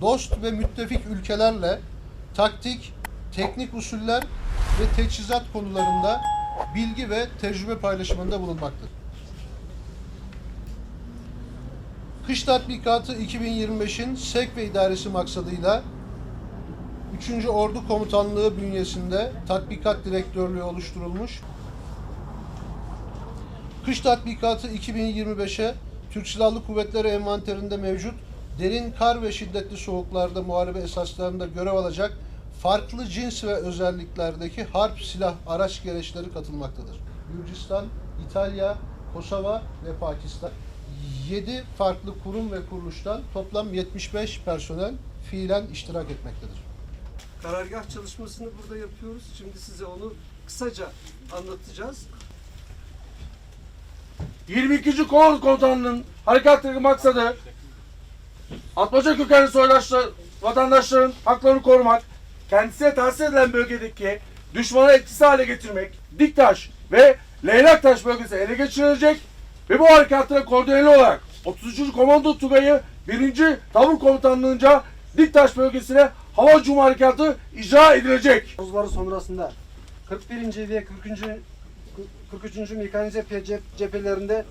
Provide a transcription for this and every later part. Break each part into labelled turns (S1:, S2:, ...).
S1: dost ve müttefik ülkelerle taktik, teknik usuller ve teçhizat konularında bilgi ve tecrübe paylaşımında bulunmaktır. Kış Tatbikatı 2025'in SEK ve idaresi maksadıyla 3. Ordu Komutanlığı bünyesinde tatbikat direktörlüğü oluşturulmuş. Kış Tatbikatı 2025'e Türk Silahlı Kuvvetleri envanterinde mevcut derin kar ve şiddetli soğuklarda muharebe esaslarında görev alacak farklı cins ve özelliklerdeki harp silah araç gereçleri katılmaktadır. Gürcistan, İtalya, Kosova ve Pakistan 7 farklı kurum ve kuruluştan toplam 75 personel fiilen iştirak etmektedir.
S2: Karargah çalışmasını burada yapıyoruz. Şimdi size onu kısaca anlatacağız.
S3: 22. Kor Komutanlığı'nın harekattaki maksadı Atmaca kökenli soydaşlar, vatandaşların haklarını korumak, kendisine tahsis edilen bölgedeki düşmanı etkisiz hale getirmek, Diktaş ve Leylaktaş bölgesi ele geçirilecek ve bu harekatına koordineli olarak 33. Komando Tugayı 1. Tabur Komutanlığı'nca Diktaş bölgesine hava hücumu harekatı icra edilecek.
S2: Buzları sonrasında 41. ve 40. 43. Mekanize Cep- cephelerinde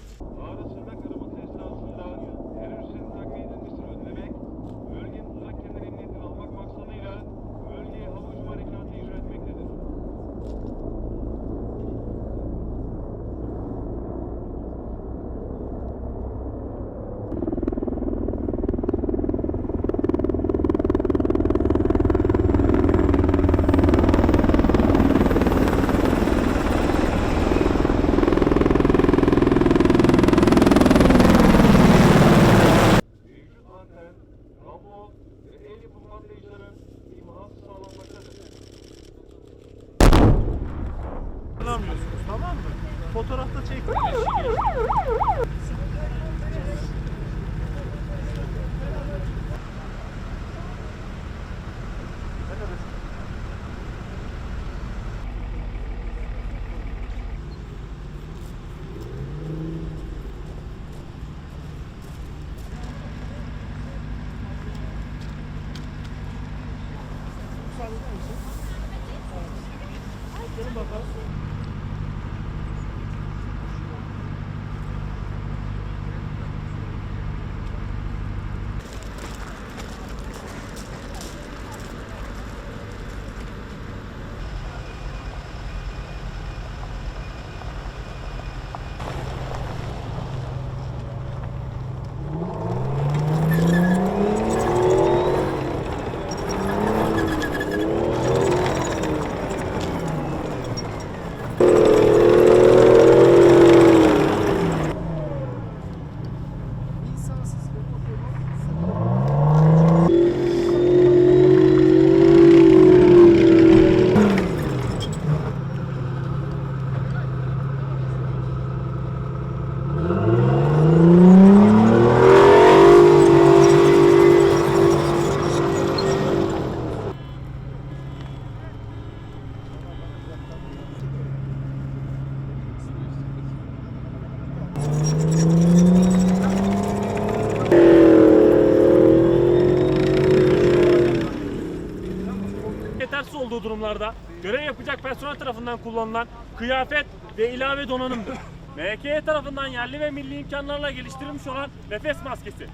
S4: yetersiz olduğu durumlarda görev yapacak personel tarafından kullanılan kıyafet ve ilave donanımdır. MKE tarafından yerli ve milli imkanlarla geliştirilmiş olan nefes maskesi.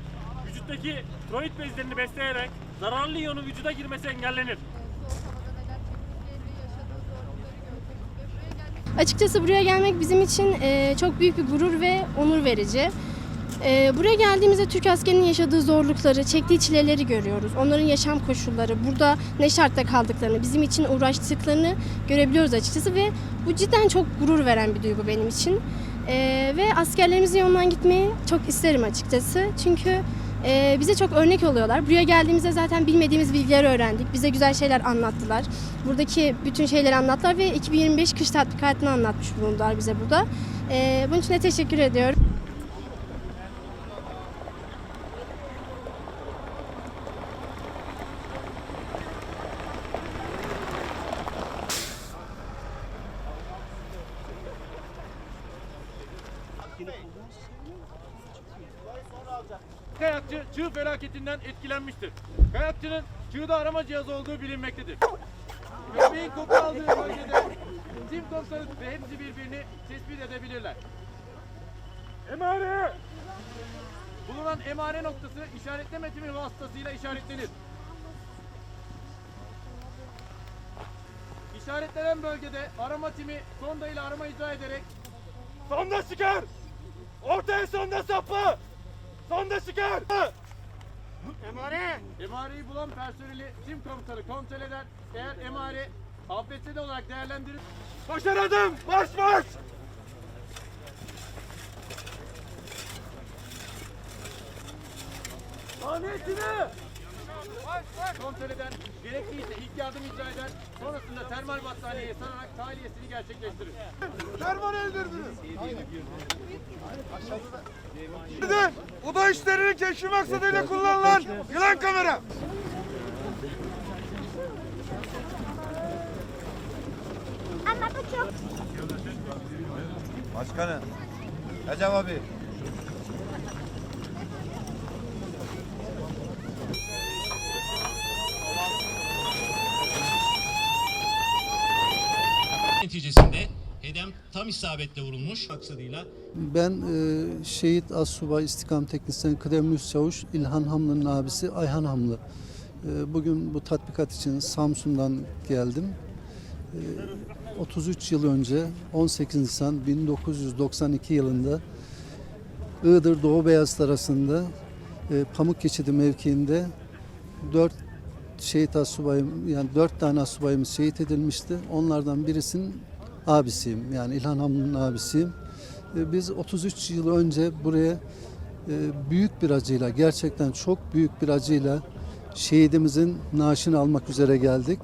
S4: Vücuttaki tiroid bezlerini besleyerek zararlı iyonun vücuda girmesi engellenir.
S5: Açıkçası buraya gelmek bizim için e, çok büyük bir gurur ve onur verici. E, buraya geldiğimizde Türk askerinin yaşadığı zorlukları, çektiği çileleri görüyoruz. Onların yaşam koşulları, burada ne şartta kaldıklarını, bizim için uğraştıklarını görebiliyoruz açıkçası ve bu cidden çok gurur veren bir duygu benim için. E, ve askerlerimizin yolundan gitmeyi çok isterim açıkçası. Çünkü e, bize çok örnek oluyorlar. Buraya geldiğimizde zaten bilmediğimiz bilgileri öğrendik. Bize güzel şeyler anlattılar. Buradaki bütün şeyleri anlattılar ve 2025 kış tatbikatını anlatmış bulundular bize burada. E, bunun için de teşekkür ediyorum.
S4: Kayakçı
S6: çığ felaketinden etkilenmiştir. Kayakçının çığda arama cihazı olduğu bilinmektedir. Köpeğin koku aldığı bölgede tim komutanı ve hepsi birbirini tespit edebilirler.
S4: Emare!
S6: Bulunan emare noktası işaretleme timi vasıtasıyla işaretlenir. İşaretlenen bölgede arama timi sonda ile arama icra ederek
S4: Sonda çıkar! Ortaya sonda sapı! Sonda çıkar!
S6: Emare! Emareyi bulan personeli tim komutanı kontrol eder. Eğer emare AFS'de olarak değerlendirir.
S4: Başaradım! Marş marş!
S6: Saniyesini! Kontrol. Gerekliyse ilk yardım icra eder. Sonrasında termal battaniyeye sararak tahliyesini gerçekleştirir.
S3: Oda işlerini keşfi maksadıyla kullanılan yılan kamera.
S7: Başkanım. Recep abi.
S8: Neticesinde hedef tam isabetle vurulmuş maksadıyla
S9: Ben e, şehit Assubay İstikam Teknisyen Kıdemli Çavuş İlhan Hamlı'nın abisi Ayhan Hamlı. E, bugün bu tatbikat için Samsun'dan geldim. E, 33 yıl önce 18 Nisan 1992 yılında Iğdır Doğu Beyazıt arasında e, Pamuk Geçidi mevkiinde 4 şehit asubayım yani 4 tane asubayımız şehit edilmişti. Onlardan birisinin abisiyim. Yani İlhan Hamlı'nın abisiyim. E, Biz 33 yıl önce buraya e, büyük bir acıyla, gerçekten çok büyük bir acıyla şehidimizin naaşını almak üzere geldik.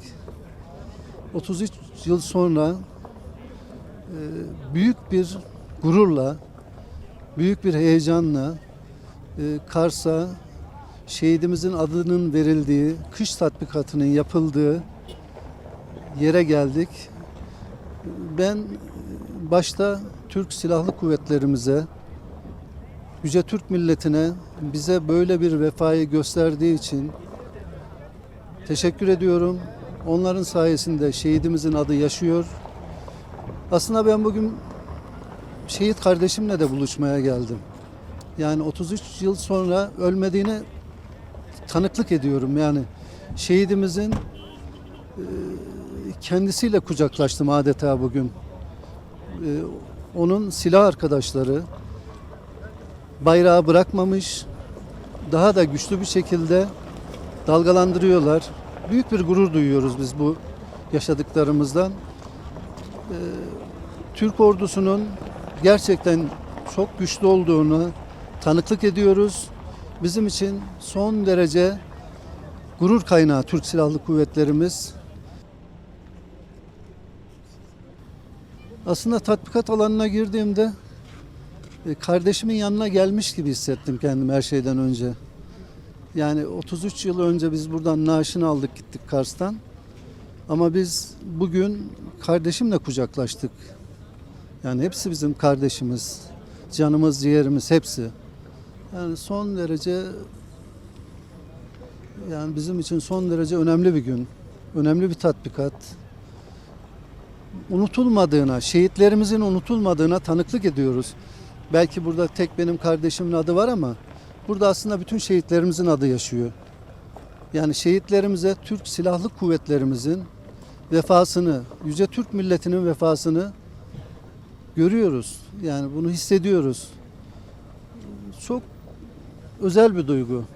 S9: 33 yıl sonra e, büyük bir gururla, büyük bir heyecanla Kars'a şehidimizin adının verildiği, kış tatbikatının yapıldığı yere geldik. Ben başta Türk Silahlı Kuvvetlerimize, Yüce Türk milletine bize böyle bir vefayı gösterdiği için teşekkür ediyorum. Onların sayesinde şehidimizin adı yaşıyor. Aslında ben bugün şehit kardeşimle de buluşmaya geldim. Yani 33 yıl sonra ölmediğine tanıklık ediyorum. Yani şehidimizin e, kendisiyle kucaklaştım adeta bugün. E, onun silah arkadaşları bayrağı bırakmamış, daha da güçlü bir şekilde dalgalandırıyorlar. Büyük bir gurur duyuyoruz biz bu yaşadıklarımızdan. E, Türk ordusunun gerçekten çok güçlü olduğunu tanıklık ediyoruz. Bizim için son derece gurur kaynağı Türk Silahlı Kuvvetlerimiz. Aslında tatbikat alanına girdiğimde e, kardeşimin yanına gelmiş gibi hissettim kendimi her şeyden önce. Yani 33 yıl önce biz buradan naaşını aldık gittik Kars'tan. Ama biz bugün kardeşimle kucaklaştık. Yani hepsi bizim kardeşimiz, canımız, ciğerimiz hepsi. Yani son derece yani bizim için son derece önemli bir gün. Önemli bir tatbikat. Unutulmadığına, şehitlerimizin unutulmadığına tanıklık ediyoruz. Belki burada tek benim kardeşimin adı var ama burada aslında bütün şehitlerimizin adı yaşıyor. Yani şehitlerimize Türk Silahlı Kuvvetlerimizin vefasını, Yüce Türk milletinin vefasını görüyoruz. Yani bunu hissediyoruz. Çok özel bir duygu.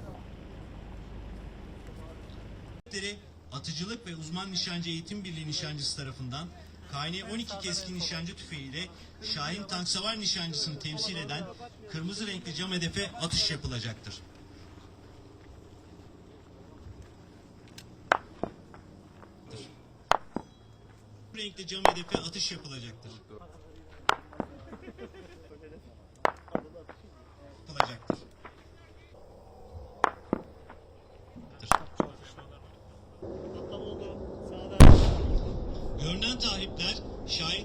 S8: Atıcılık ve Uzman Nişancı Eğitim Birliği nişancısı tarafından KN 12 keskin nişancı tüfeğiyle Şahin Tank Savar nişancısını temsil eden kırmızı renkli cam hedefe atış yapılacaktır. renkli cam hedefe atış. Yapılacaktır.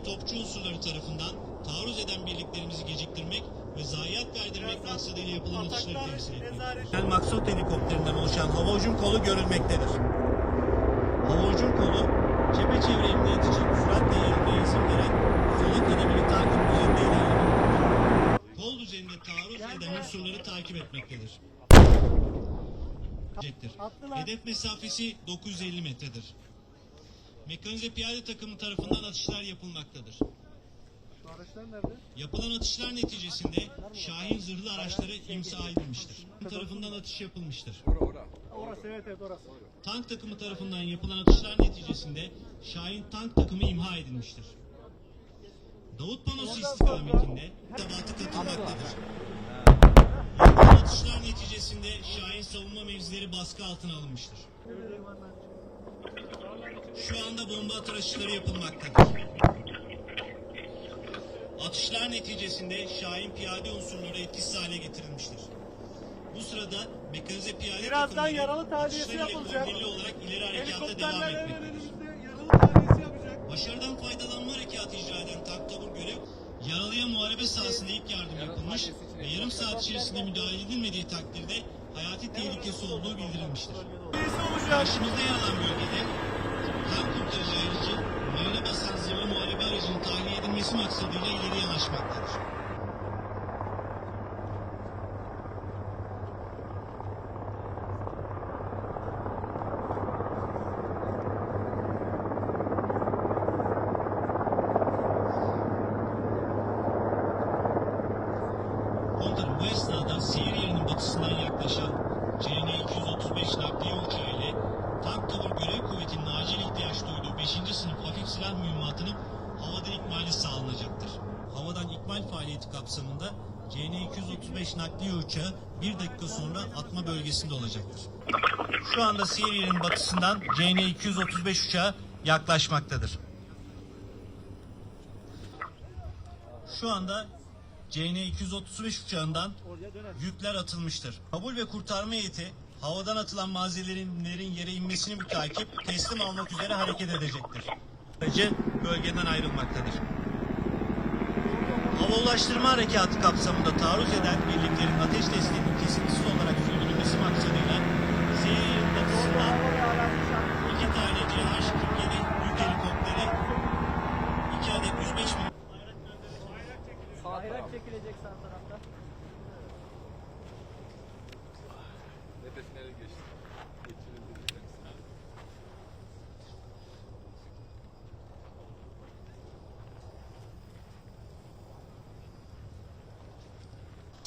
S8: Topçu unsurları tarafından taarruz eden birliklerimizi geciktirmek ve zayiat kaydırmak maksadıyla yapılan atışları temsil etmektedir.
S10: nezaret-
S8: Yani maksat helikopterinden oluşan hava hücum kolu görülmektedir. Hava hücum kolu, çepeçevre emniyet için süratle yürümeye izin veren sola kademeli takip üzerinde ilerlemektedir. Kol üzerinde taarruz eden unsurları takip etmektedir. Hedef mesafesi 950 metredir. Mekanize piyade takımı tarafından atışlar yapılmaktadır.
S2: Şu araçlar nerede?
S8: Yapılan atışlar neticesinde Şahin zırhlı araçları imsa edilmiştir. tarafından atış yapılmıştır.
S10: Orası evet evet orası.
S8: Tank takımı tarafından yapılan atışlar neticesinde Şahin tank takımı imha edilmiştir. Davut Panosu istikametinde tabatı katılmaktadır. Yapılan atışlar neticesinde Şahin savunma mevzileri baskı altına alınmıştır. Şu anda bomba atışları yapılmaktadır. Atışlar neticesinde Şahin piyade unsurları etkisiz hale getirilmiştir. Bu sırada mekanize piyade
S10: Birazdan yaralı tahliyesi yapılacak.
S8: olarak ileri harekata devam etmektedir. Başarıdan faydalanma harekatı icra eden tank tabur görev, yaralıya muharebe sahasında ilk yardım yapılmış ve yarım saat içerisinde müdahale edilmediği takdirde hayati tehlikesi olduğu bildirilmiştir. Karşımızda yer alan bölgede aracının tahliye edilmesi maksadıyla ileri yanaşmaktadır. Komutanım bu esnada seyir yerinin batısından yaklaşan CN-235 nakliye uçağı ile tank tabur görev kuvvetinin acil ihtiyaç duyduğu 5. sınıf hafif silah mühimmatının havadan ikmali sağlanacaktır. Havadan ikmal faaliyeti kapsamında CN-235 nakliye uçağı bir dakika sonra atma bölgesinde olacaktır. Şu anda seyir yerinin batısından CN-235 uçağı yaklaşmaktadır. Şu anda CN-235 uçağından yükler atılmıştır. Kabul ve kurtarma heyeti havadan atılan malzemelerin yere inmesini mütakip teslim almak üzere hareket edecektir. Bölgeden ayrılmaktadır. Hava ulaştırma harekatı kapsamında taarruz eden birliklerin ateş desteğinin kesintisiz olarak sürdürülmesi maksadıyla Zehir'in batısından iki tane CH-47 yük helikopteri, iki adet 105 mm
S10: Bayrak çekilecek sağ tarafta.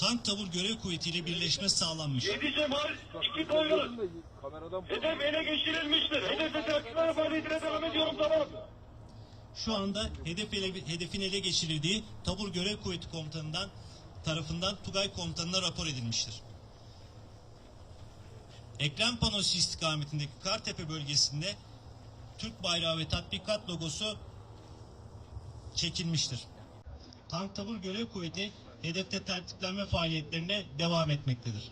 S8: Tank tabur görev kuvvetiyle birleşme sağlanmış.
S11: Yedice marş, iki koyunuz. Hedef ele geçirilmiştir. Hedefe takipler faaliyetine devam ediyorum tamam.
S8: Şu anda hedef ele- hedefin ele geçirildiği tabur görev kuvveti komutanından tarafından Tugay komutanına rapor edilmiştir. Ekrem panosu istikametindeki Kartepe bölgesinde Türk bayrağı ve tatbikat logosu çekilmiştir. Tank tabur görev kuvveti hedefte tertiplenme faaliyetlerine devam etmektedir.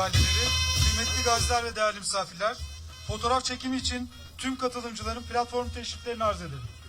S12: Aileleri, kıymetli gaziler ve değerli misafirler, fotoğraf çekimi için tüm katılımcıların platform teşriflerini arz ederim.